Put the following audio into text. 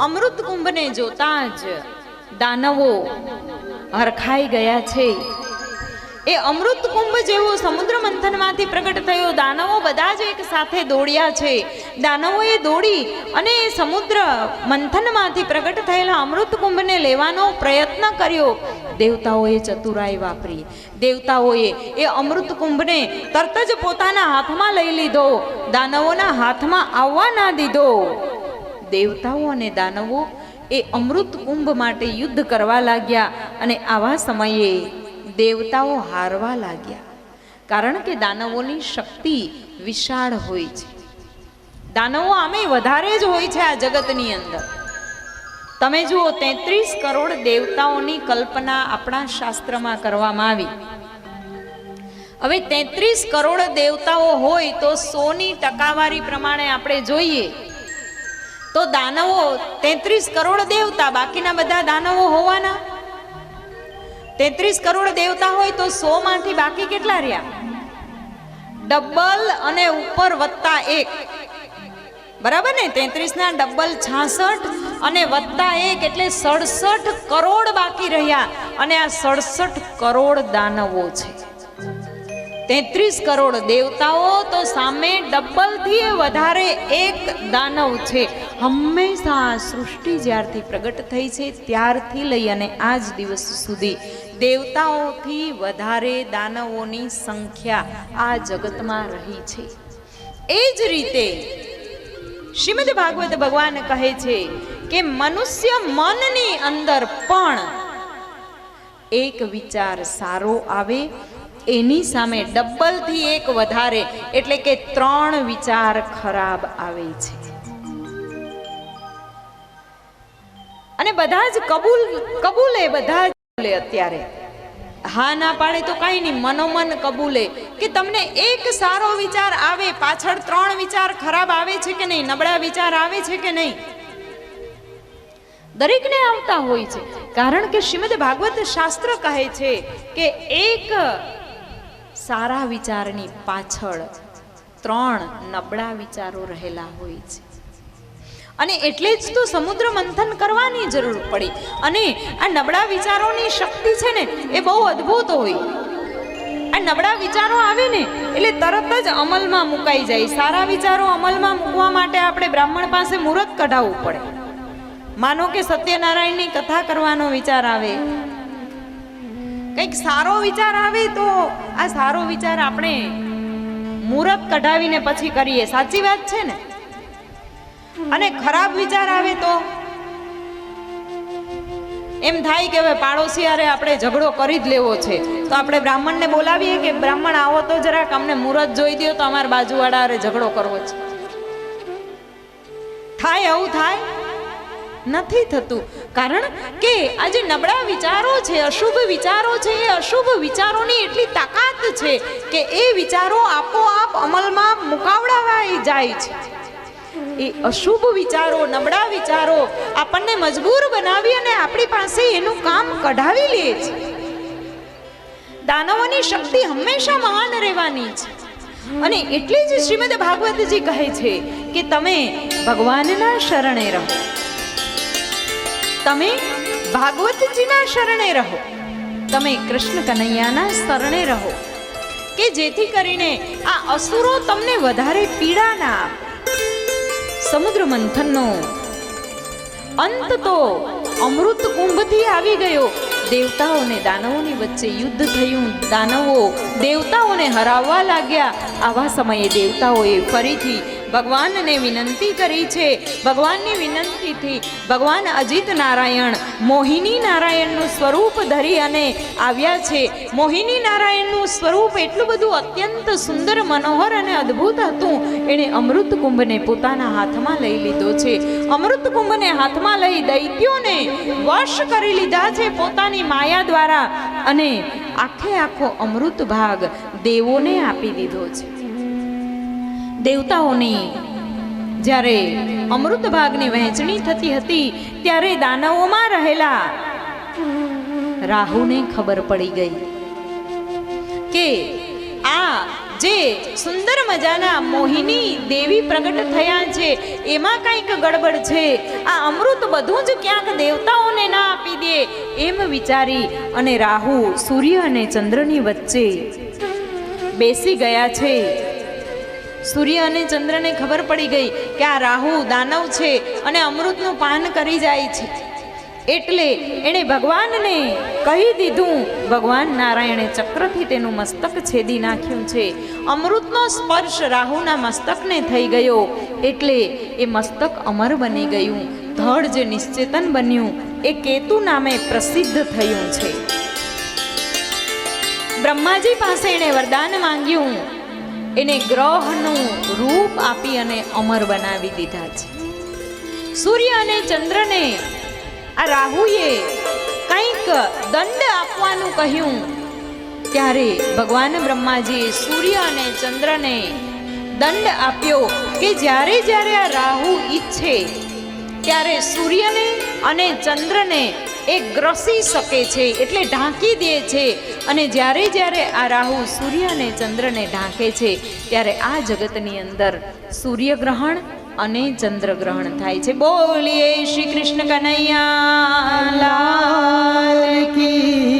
અમૃત કુંભને જોતા જ દાનવો હરખાઈ ગયા છે. એ અમૃત કુંભ જેવો સમુદ્ર મંથનમાંથી પ્રગટ થયો. દાનવો બધા જ એક સાથે દોડ્યા છે. દાનવોએ દોડી અને એ સમુદ્ર મંથનમાંથી પ્રગટ થયેલા અમૃત કુંભને લેવાનો પ્રયત્ન કર્યો. દેવતાઓએ ચતુરાઈ વાપરી. દેવતાઓએ એ અમૃત કુંભને તરત જ પોતાના હાથમાં લઈ લીધો. દાનવોના હાથમાં આવવા ના દીધો. દેવતાઓ અને દાનવો એ અમૃત કુંભ માટે યુદ્ધ કરવા લાગ્યા અને આવા સમયે દેવતાઓ હારવા લાગ્યા. કારણ કે દાનવોની શક્તિ વિશાળ હોય છે. દાનવો આમે વધારે જ હોય છે આ જગતની અંદર. તમે જુઓ, તેત્રીસ કરોડ દેવતાઓની કલ્પના આપણા શાસ્ત્રમાં કરવામાં આવી. હવે તેત્રીસ કરોડ દેવતાઓ હોય તો સોની ટકાવારી પ્રમાણે આપણે જોઈએ. તો દાનવો તેત્રીસ કરોડ દેવતા, બાકીના બધા દાનવો હોવાના? તેત્રીસ કરોડ દેવતા હોય તો સો માંથી બાકી કેટલા રહ્યા? ડબલ અને ઉપર વત્તા એક. બરાબર ને? તેત્રીસ ના ડબલ છાસઠ અને વત્તા એક એટલે સડસઠ કરોડ બાકી રહ્યા. અને આ સડસઠ કરોડ દાનવો છે. તેત્રીસ કરોડ દેવતાઓ તો સામે ડબલથી વધારે એક દાનવ છે. હંમેશા આ સૃષ્ટિ જ્યારથી પ્રગટ થઈ છે, ત્યારથી લઈ અને આજ દિવસ સુધી દેવતાઓથી વધારે દાનવોની સંખ્યા આ જગતમાં રહી છે. એ જ રીતે શ્રીમદ ભાગવત ભગવાન કહે છે કે મનુષ્ય મનની અંદર પણ એક વિચાર સારો આવે, એની સામે ડબલથી એક વધારે, એટલે કે ત્રણ વિચાર ખરાબ આવે છે. અને બધા જ કબૂલ, કબૂલે, બધા જ કબૂલે અત્યારે. હા ના પાડે તો કાંઈ નહીં, મનોમન કબૂલે. કે તમને એક સારો વિચાર આવે, પાછળ ત્રણ વિચાર ખરાબ આવે છે કે નહીં, નબળા વિચાર આવે છે કે નહીં? દરેકને આવતા હોય છે. કારણ કે શ્રીમદ ભાગવત શાસ્ત્ર કહે છે કે એક સારા વિચારની પાછળ ત્રણ નબળા વિચારો રહેલા હોય છે. અને એટલે જ તો સમુદ્ર મંથન કરવાની જરૂર પડી. અને આ નબળા વિચારોની શક્તિ છે ને, એ બહુ અદ્ભુત હોય. આ નબળા વિચારો આવે ને એટલે તરત જ અમલમાં મુકાઈ જાય. સારા વિચારો અમલમાં મૂકવા માટે આપણે બ્રાહ્મણ પાસે મુહૂર્ત કઢાવવું પડે. માનો કે સત્યનારાયણની કથા કરવાનો વિચાર આવે. કંઈક સારો વિચાર આવે તો આ સારો વિચાર આપણે મુહૂર્ત કઢાવીને પછી કરીએ. સાચી વાત છે ને? અને ખરાબ વિચાર આવે તો? એમ થાય કે હવે પાડોશી અરે આપણે ઝઘડો કરી જ લેવો છે. તો આપણે બ્રાહ્મણને બોલાવીએ કે બ્રાહ્મણ આવો તો જરાક અમને મુહૂર્ત જોઈ દો તો અમારા બાજુવાળા અરે ઝઘડો કરવો છે. થાય આવું થાય? નથી થતું. કારણ કે આ જે નબળા વિચારો છે, અશુભ વિચારો છે, એ અશુભ વિચારોની એટલી તાકાત છે કે એ વિચારો આપોઆપ અમલમાં મુકાવડાવાઈ જાય છે. એ અશુભ વિચારો, નબળા વિચારો આપણને મજબૂર બનાવી અને આપણી પાસે એનું કામ કઢાવી લે છે. દાનવોની શક્તિ હંમેશા મહાન રહેવાની છે. અને એટલે જ શ્રીમદ ભાગવતજી કહે છે કે તમે ભગવાનના શરણે રહો. તમે ભાગવતજીના શરણે રહો. તમે કૃષ્ણ કનૈયાના શરણે રહો. કે જેથી કરીને આ અસુરો તમને વધારે પીડા ના આપે. સમુદ્ર મંથનનો અંત તો અમૃત કુંભથી આવી ગયો. દેવતાઓ અને દાનવોની વચ્ચે યુદ્ધ થયું. દાનવો દેવતાઓને હરાવવા લાગ્યા. આવા સમયે દેવતાઓએ ફરીથી ભગવાનને વિનંતી કરી છે. ભગવાનની વિનંતીથી ભગવાન અજીત નારાયણ મોહિની નારાયણનું સ્વરૂપ ધરી અને આવ્યા છે. મોહિની નારાયણનું સ્વરૂપ એટલું બધું અત્યંત સુંદર, મનોહર અને અદ્ભુત હતું. એણે અમૃત કુંભને પોતાના હાથમાં લઈ લીધો છે. અમૃત કુંભને હાથમાં લઈ દૈત્યોને વશ કરી લીધા છે પોતાની માયા દ્વારા અને આખે આખો અમૃત ભાગ દેવોને આપી દીધો છે. દેવતાઓની જ્યારે અમૃત ભાગની વહેંચણી થતી હતી, ત્યારે દાનવોમાં રહેલા રાહુને ખબર પડી ગઈ કે આ જે સુંદર મજાના મોહિની દેવી પ્રગટ થયા છે, એમાં કંઈક ગડબડ છે. આ અમૃત બધું જ ક્યાંક દેવતાઓને ના આપી દે એમ વિચારી અને રાહુ સૂર્ય અને ચંદ્રની વચ્ચે બેસી ગયા છે. સૂર્ય અને ચંદ્રને ખબર પડી ગઈ કે આ રાહુ દાનવ છે અને અમૃતનું પાન કરી જાય છે. એટલે એણે ભગવાનને કહી દીધું, ભગવાન નારાયણે ચક્રથી તેનું મસ્તક છેદી નાખ્યું છે. અમૃતનો સ્પર્શ રાહુના મસ્તકને થઈ ગયો. એટલે એ મસ્તક અમર બની ગયું. ધડ જે નિશ્ચેતન બન્યું, એ કેતુ નામે પ્રસિદ્ધ થયું છે. બ્રહ્માજી પાસે એણે વરદાન માંગ્યું. એને ગ્રહનું રૂપ આપી અને અમર બનાવી દીધા છે. સૂર્ય અને ચંદ્રને આ રાહુએ કંઈક દંડ આપવાનું કહ્યું. ત્યારે ભગવાન બ્રહ્માજીએ સૂર્ય અને ચંદ્રને દંડ આપ્યો કે જ્યારે જ્યારે આ રાહુ ઈચ્છે, ત્યારે સૂર્યને અને ચંદ્રને એ ગ્રસી શકે છે, એટલે ઢાંકી દે છે. અને જ્યારે જ્યારે આ રાહુ સૂર્ય અને ચંદ્રને ઢાંકે છે, ત્યારે આ જગતની અંદર સૂર્યગ્રહણ અને ચંદ્રગ્રહણ થાય છે. બોલીએ શ્રી કૃષ્ણ કનૈયા લાલ કી